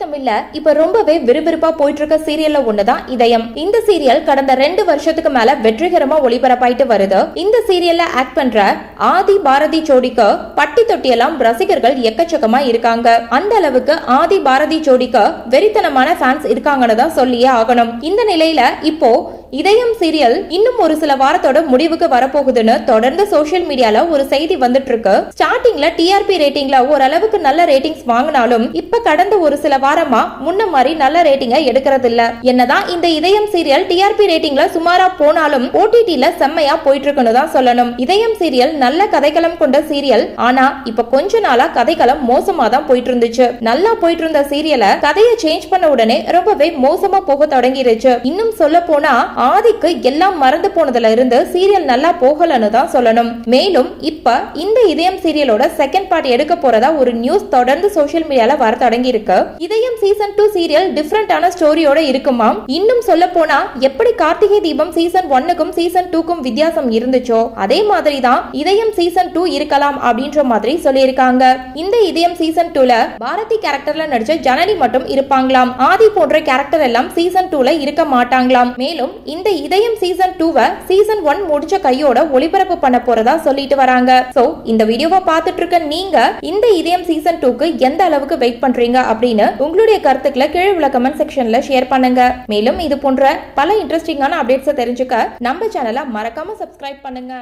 தமிழ்ல இப்ப ரொம்பவே விறுவிறுப்பா போயிட்டு இருக்க சீரியல்ல ஒண்ணுதான் இதயம். இந்த சீரியல் கடந்த ரெண்டு வருஷத்துக்கு மேல வெற்றிகரமா ஒளிபரப்பாயிட்டு வருது. இந்த சீரியல்ல ஆக்ட் பண்ற ஆதி பாரதி ஜோடிக்கு பட்டி தொட்டியெல்லாம் ரசிகர்கள் எக்கச்சக்கமா இருக்காங்க. அந்த அளவுக்கு ஆதி பாரதி ஜோடிக்கு வெறித்தனமான ஃபேன்ஸ் இருக்காங்கன்னு தான் சொல்லியே ஆகணும். இந்த நிலையில இப்போ இதயம் சீரியல் இன்னும் ஒரு சில வாரத்தோட முடிவுக்கு வரப்போகுதுன்னு தொடர்ந்து சோஷியல் மீடியால ஒரு செய்தி வந்துட்டு இருக்கு ஸ்டார்டிங்ல டிஆர்பி ரேட்டிங்ல ஓரளவுக்கு நல்ல ரேட்டிங்ஸ் வாங்கினாலும் இப்ப கடந்த ஒரு சில வாரமா முன்ன மாதிரி நல்ல ரேட்டிங்க எடுக்கிறது இல்ல என்னதான் இந்த இதயம் சீரியல் டிஆர்பி ரேட்டிங்ல சுமாரா போனாலும் ஓடிடில செம்மையா போயிட்டு இருக்குன்னு தான் சொல்லணும். இதயம் சீரியல் நல்ல கதைக்களம் கொண்ட சீரியல். ஆனா இப்ப கொஞ்ச நாளா கதைக்களம் மோசமா தான் போயிட்டு இருந்துச்சு நல்லா போயிட்டு இருந்த சீரியலை கதையை சேஞ்ச் பண்ண உடனே ரொம்பவே மோசமா போக தொடங்கிருச்சு. இன்னும் சொல்ல போனா ஆதிக்கு எல்லாம் மறந்து போனதுல இருந்து சீரியல் நல்லா போகலன்னு தான் சொல்லணும். மேலும் இப்ப இந்த இதயம் சீரியலோட செகண்ட் பார்ட் எடுக்க போறதா ஒரு நியூஸ் தொடர்ந்து சோஷியல் மீடியால வர தொடங்கி இருக்கு இதயம் சீசன் டூ சீரியல் டிஃப்ரெண்டான ஸ்டோரியோட இருக்குமாம் இன்னும் சொல்ல போனா எப்படி கார்த்திகை தீபம் சீசன் ஒன்னுக்கும் சீசன் டூக்கும் வித்தியாசம் இருந்துச்சோ அதே மாதிரி தான் இதயம் சீசன் டூ இருக்கலாம் அப்படின்ற மாதிரி சொல்லியிருக்காங்க. இந்த இதயம் சீசன் டூல பாரதி கேரக்டர்ல நடிச்ச ஜனனி மட்டும் இருப்பாங்களாம். ஆதி போன்ற கேரக்டர் எல்லாம் சீசன் டூல இருக்க மாட்டாங்களாம். மேலும் இந்த இதயம் சீசன் டூவை சீசன் ஒன் முடிச்ச கையோட ஒளிபரப்பு பண்ண போறதா சொல்லிட்டு வராங்க. சோ இந்த வீடியோவை பார்த்துட்டு இருக்க நீங்க இந்த இதயம் சீசன் டூக்கு எந்த அளவுக்கு வெயிட் பண்றீங்க அப்படின்னு உங்களுடைய கருத்துக்களை கீழே உள்ள கமெண்ட் செக்ஷன்ல ஷேர் பண்ணுங்க. மேலும் இது போன்ற பல இன்ட்ரெஸ்டிங்கான அப்டேட்ஸை தெரிஞ்சுக்க நம்ம சேனலை மறக்காம சப்ஸ்கிரைப் பண்ணுங்க.